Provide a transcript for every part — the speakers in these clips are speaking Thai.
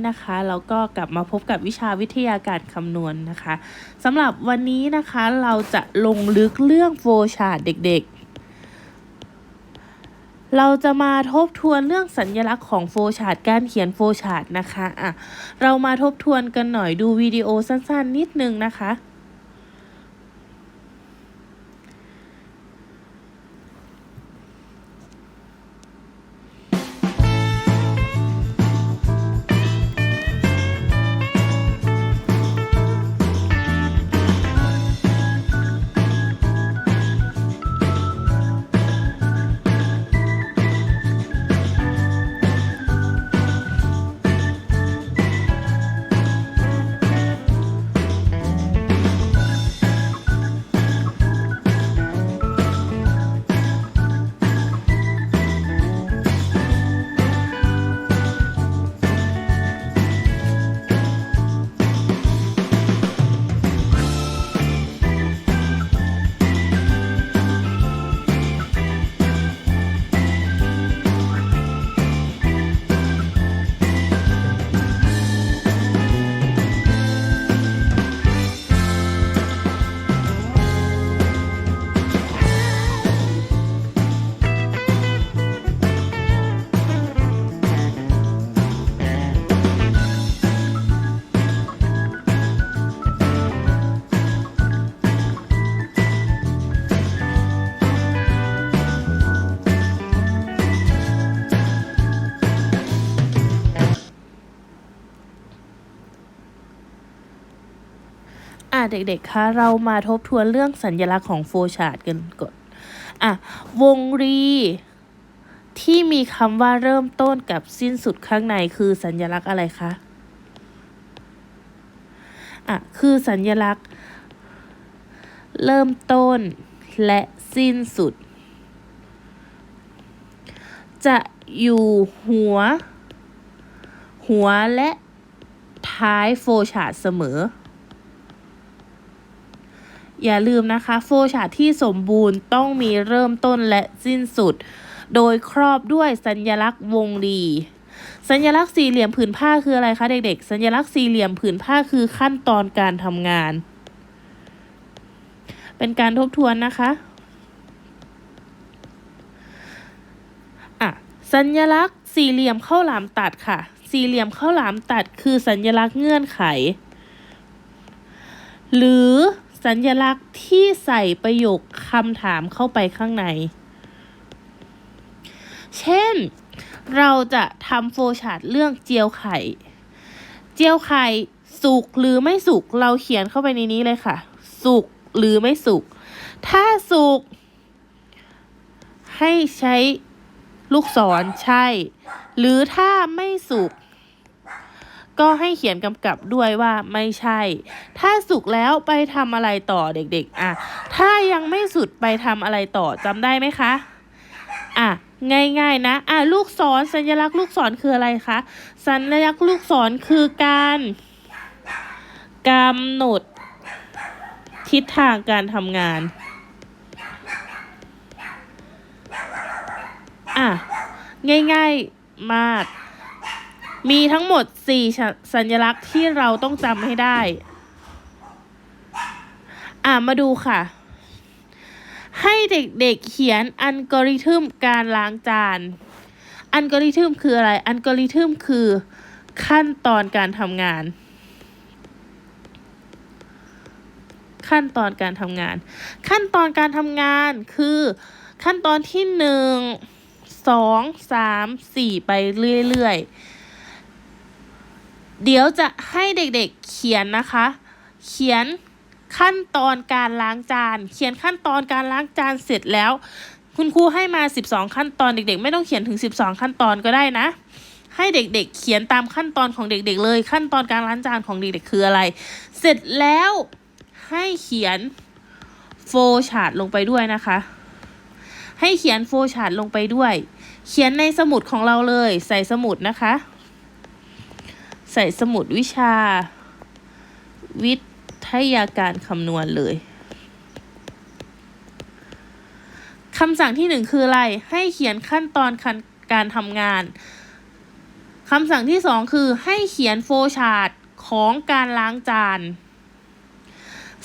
นะคะแล้วก็กลับมาพบกับวิชาวิทยาการคำนวณนะคะสำหรับวันนี้นะคะเราจะลงลึกเรื่องโฟชาร์ดเด็กๆ เราจะมาทบทวนเรื่องสัญลักษณ์ของโฟชาร์ดการเขียนโฟชาร์ดนะคะอะเรามาทบทวนกันหน่อยดูวิดีโอสั้นๆ นิดนึงนะคะ เด็กๆ คะ เรามาทบทวนเรื่องสัญลักษณ์ของโฟชาร์ดกันก่อนอะ วงรี ที่มีคำว่าเริ่มต้นกับสิ้นสุดข้างในคือสัญลักษณ์อะไรคะ อะ คือสัญลักษณ์ เริ่มต้นและสิ้นสุด จะอยู่หัว หัวและท้ายโฟชาร์ดเสมอ อย่าลืมนะคะ โฟชาร์ตที่สมบูรณ์ต้องมีเริ่มต้นและสิ้นสุด โดยครอบด้วยสัญลักษณ์วงรีสัญลักษณ์สี่เหลี่ยมผืนผ้าคืออะไรคะเด็กๆ สัญลักษณ์สี่เหลี่ยมผืนผ้าคือขั้นตอนการทำงาน เป็นการทบทวนนะคะอะสัญลักษณ์สี่เหลี่ยมข้าวหลามตัดค่ะ สี่เหลี่ยมข้าวหลามตัดคือสัญลักษณ์เงื่อนไข หรือ สัญลักษณ์ที่ใส่ประโยคคำถามเข้าไปข้างใน เช่น เราจะทำโฟลชาร์ตเรื่องเจียวไข่ เจียวไข่สุกหรือไม่สุกเราเขียนเข้าไปในนี้เลยค่ะ สุกหรือไม่สุก ถ้าสุก ให้ใช้ลูกศรใช่ หรือถ้าไม่สุก ก็ให้เขียนกำกับด้วยว่าไม่ใช่ ถ้าสุกแล้วไปทำอะไรต่อเด็กๆ อะ ถ้ายังไม่สุดไปทำอะไรต่อจำได้ไหมคะ อะง่ายๆนะอะลูกศรสัญลักษณ์ลูกศรคืออะไรคะ สัญลักษณ์ลูกศรคือการกำหนด ทิศทางการทำงาน อะ ง่ายๆมาก มีทั้งหมด 4 สัญลักษณ์ที่เราต้องจำให้ได้ อะมาดูค่ะ ให้เด็กๆเขียนอัลกอริทึมการล้างจาน อัลกอริทึมคืออะไร อัลกอริทึมคือขั้นตอนการทำงาน ขั้นตอนการทำงาน ขั้นตอนการทำงานคือขั้นตอนที่หนึ่งสองสามสี่ไปเรื่อยๆ เดี๋ยวจะให้เด็กๆเขียนนะคะ เขียนขั้นตอนการล้างจาน เขียนขั้นตอนการล้างจานเสร็จแล้ว คุณครูให้มา 12 ขั้นตอนเด็กๆ ไม่ต้องเขียนถึง 12 ขั้นตอนก็ได้นะ ให้เด็กๆ เขียนตามขั้นตอนของเด็ก ๆ เลย ขั้นตอนการล้างจานของเด็กๆ คืออะไร เสร็จแล้วให้เขียนโฟชาร์ตลงไปด้วยนะคะ ให้เขียนโฟชาร์ตลงไปด้วย เขียนในสมุดของเราเลย ใส่สมุดนะคะ ใส่สมุดวิชา วิทยาการคำนวณเลยคำสั่งที่หนึ่งคืออะไร ให้เขียนขั้นตอนการการทำงานคำสั่งที่สองคือให้เขียนโฟร์ชาร์ตของการล้างจาน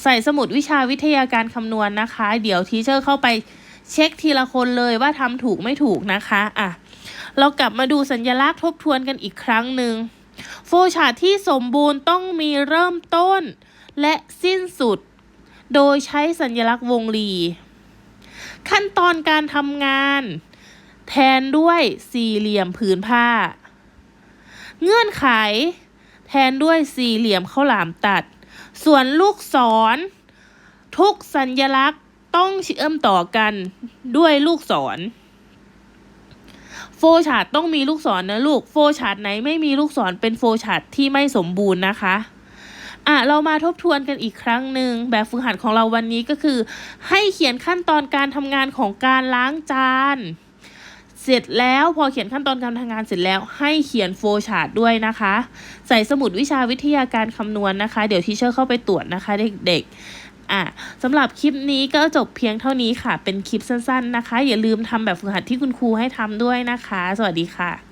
ใส่สมุดวิชาวิทยาการคำนวณนะคะ เดี๋ยวทีเชอร์เข้าไปเช็คทีละคนเลยว่าทำถูกไม่ถูกนะคะ อะ เรากลับมาดูสัญลักษณ์ทบทวนกันอีกครั้งหนึ่ง โฟลว์ชาร์ตที่สมบูรณ์ต้องมีเริ่มต้นและสิ้นสุด โดยใช้สัญลักษณ์วงรี ขั้นตอนการทำงาน แทนด้วยสี่เหลี่ยมผืนผ้า เงื่อนไข แทนด้วยสี่เหลี่ยมข้าวหลามตัด ส่วนลูกศร ทุกสัญลักษณ์ต้องเชื่อมต่อกันด้วยลูกศร โฟชาร์ตต้องมีลูกศรนะลูก โฟชาร์ตไหนไม่มีลูกศรเป็นโฟชาร์ตที่ไม่สมบูรณ์นะคะอะเรามาทบทวนกันอีกครั้งหนึ่งแบบฝึกหัดของเราวันนี้ก็คือ ให้เขียนขั้นตอนการทำงานของการล้างจาน เสร็จแล้วพอเขียนขั้นตอนการทำงานเสร็จแล้ว ให้เขียนโฟชาร์ตด้วยนะคะ ใส่สมุดวิชาวิทยาการคำนวณนะคะ เดี๋ยวทีเชอร์เข้าไปตรวจนะคะเด็กๆ อะสำหรับคลิปนี้ก็จบเพียงเท่านี้ค่ะ เป็นคลิปสั้นๆนะคะ อย่าลืมทำแบบฝึกหัดที่คุณครูให้ทำด้วยนะคะ สวัสดีค่ะ